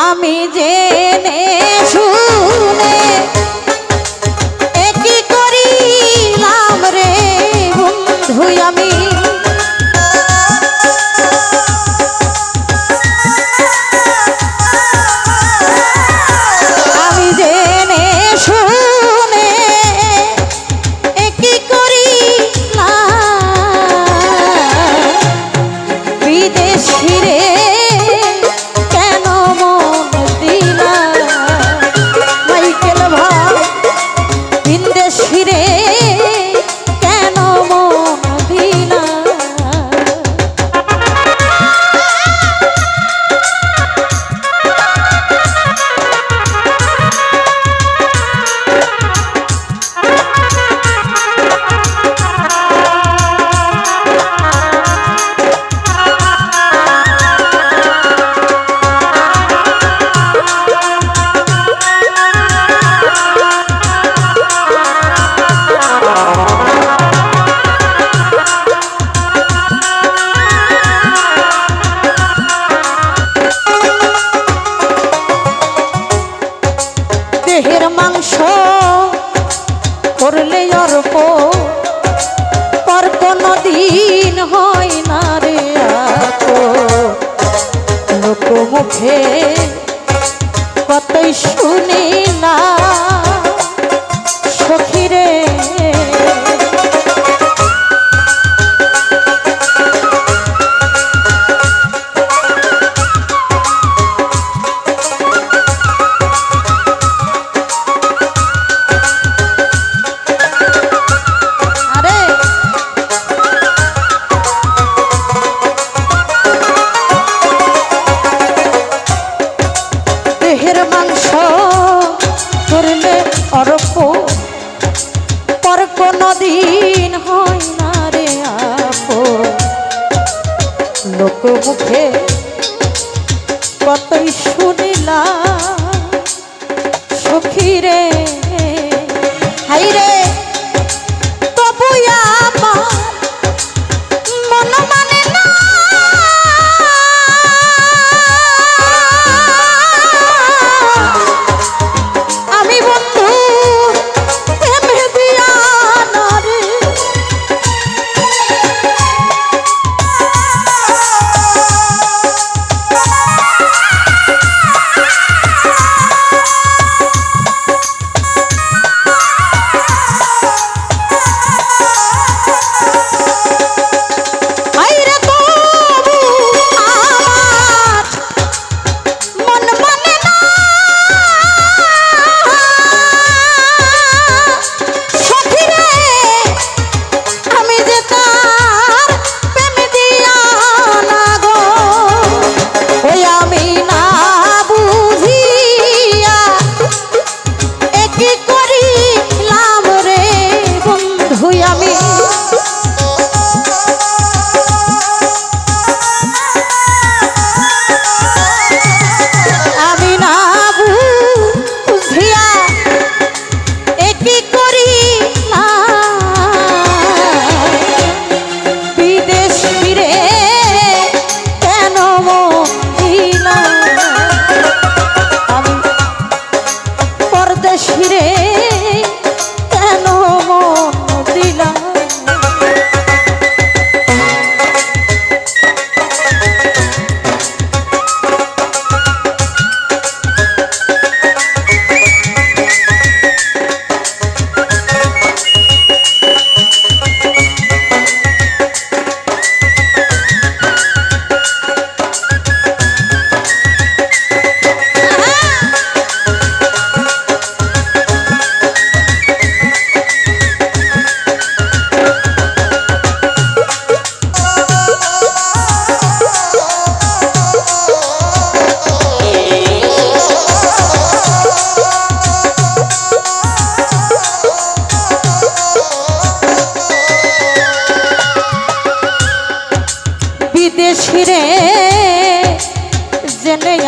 আমি জেনে শুনে মুখে কতই শুনিলাম লোক মুখে কতই শুনিলাম সখী রে হাই রে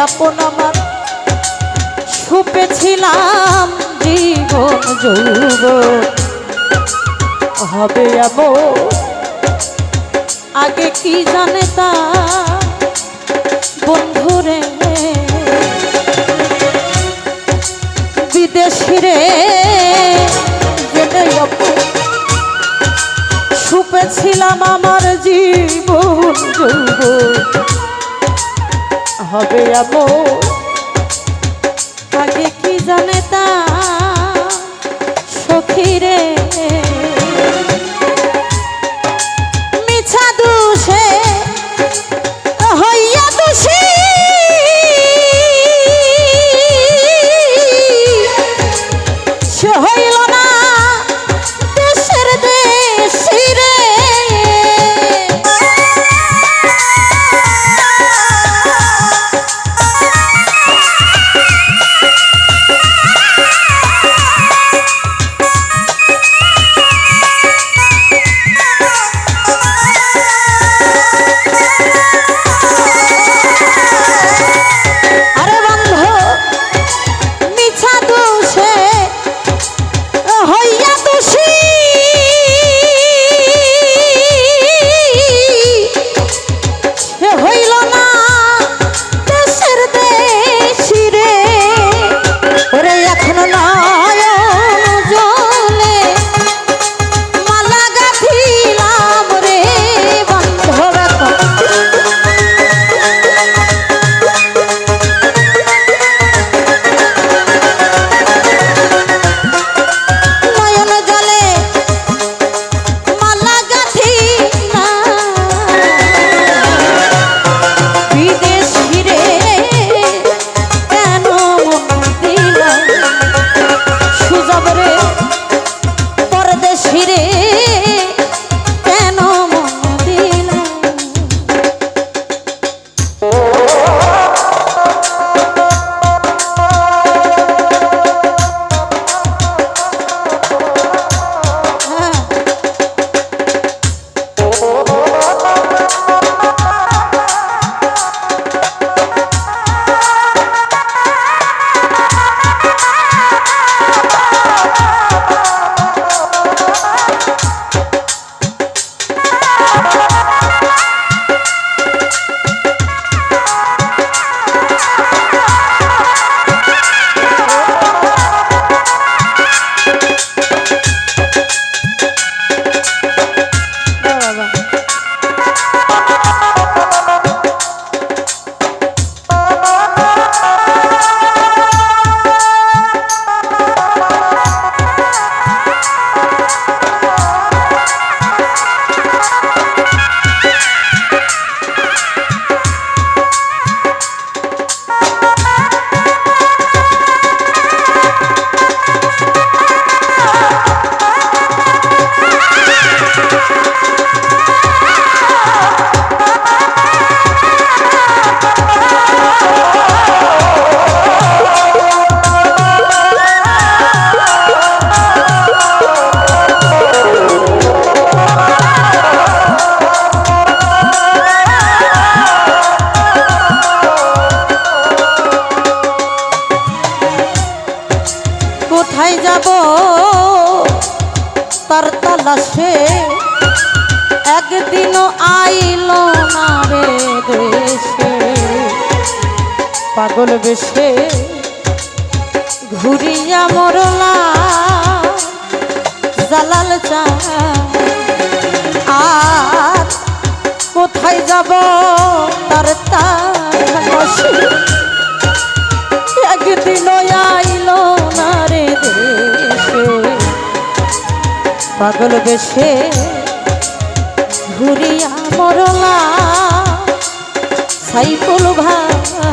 আপন আমার। ছুপেছিলাম জীবন যৌব হবে যাব আগে কি জানে তা? বন্ধুরে বিদেশি রে। ছুপেছিলাম আমার জীবন যৌব এমন। আগে কি জানে তা কোথায় যাব? তার তালাশে একদিনও আইল না রে দেশে। পাগল বেশে ঘুরিয়া মরলা জালাল চা আর কোথায় যাব? তার তালাশে একদিন আইল পাগল বেশে ঘুরিয়া মরলা সাইকল ভাই।